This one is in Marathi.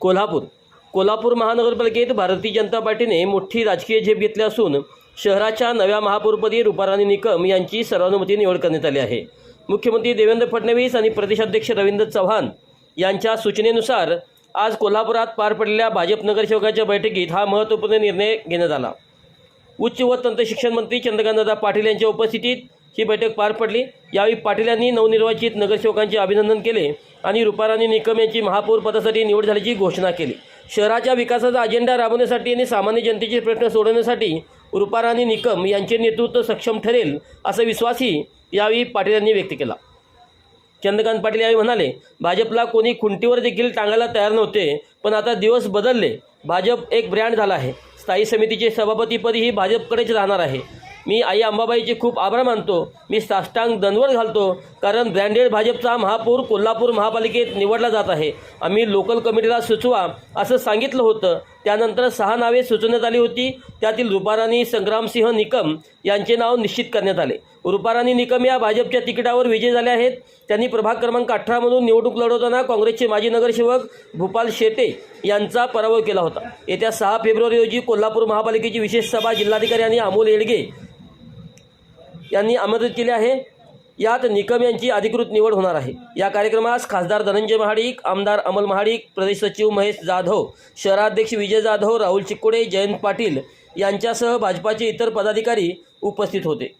कोल्हापूर. कोल्हापूर महानगरपालिकेत भारतीय जनता पार्टीने मोठी राजकीय झेप घेतली असून शहराच्या नव्या महापौरपदी रुपाराणी निकम यांची सर्वानुमती निवड करण्यात आली आहे. मुख्यमंत्री देवेंद्र फडणवीस आणि प्रदेशाध्यक्ष रवींद्र चव्हाण यांच्या सूचनेनुसार आज कोल्हापुरात पार पडलेल्या भाजप नगरसेवकाच्या बैठकीत हा महत्त्वपूर्ण निर्णय घेण्यात आला. उच्च व तंत्रशिक्षण मंत्री चंद्रकांतदादा पाटील यांच्या उपस्थितीत ही बैठक पार पडली. यावेळी पाटील यांनी नवनिर्वाचित नगरसेवकांचे अभिनंदन केले आणि रुपाराणी निकम यांची महापौर पदासाठी निवड झाल्याची घोषणा केली. शहराच्या विकासाचा अजेंडा राबवण्यासाठी आणि सामान्य जनतेचे प्रश्न सोडवण्यासाठी रुपाराणी निकम यांचे नेतृत्व सक्षम ठरेल असा विश्वासही यावेळी पाटील यांनी व्यक्त केला. चंद्रकांत पाटील यावेळी म्हणाले भाजपला कोणी खुंटीवर देखील टांगायला तयार नव्हते पण आता दिवस बदलले. भाजप एक ब्रँड झाला आहे. स्थायी समितीचे सभापतीपदही भाजपकडेच राहणार आहे. मी आई अंबाबाईचे खूप आभार मानतो. मी साष्टांग दनवर घालतो कारण ब्रँडेड भाजपचा महापौर कोल्हापूर महापालिकेत निवडला जात आहे. आम्ही लोकल कमिटीला सुचवा असं सांगितलं होतं. त्यानंतर सहा नावे सुचवण्यात आली होती. त्यातील रुपाराणी संग्रामसिंह निकम यांचे नाव निश्चित करण्यात आले. रुपाराणी निकम या भाजपच्या तिकिटावर विजय झाले आहेत. त्यांनी प्रभाग क्रमांक अठरामधून निवडणूक लढवताना काँग्रेसचे माजी नगरसेवक भूपाल शेटे यांचा पराभव केला होता. येत्या सहा फेब्रुवारी रोजी कोल्हापूर महापालिकेची विशेष सभा जिल्हाधिकारी आणि अमोल येडगे यांनी आमंत्रित केले आहे. यात निकम यांची अधिकृत निवड होणार आहे. या कार्यक्रमास खासदार धनंजय महाडिक आमदार अमल महाडिक प्रदेश सचिव महेश जाधव शहराध्यक्ष विजय जाधव राहुल चिक्कोडे जयंत पाटील यांच्यासह भाजपाचे इतर पदाधिकारी उपस्थित होते.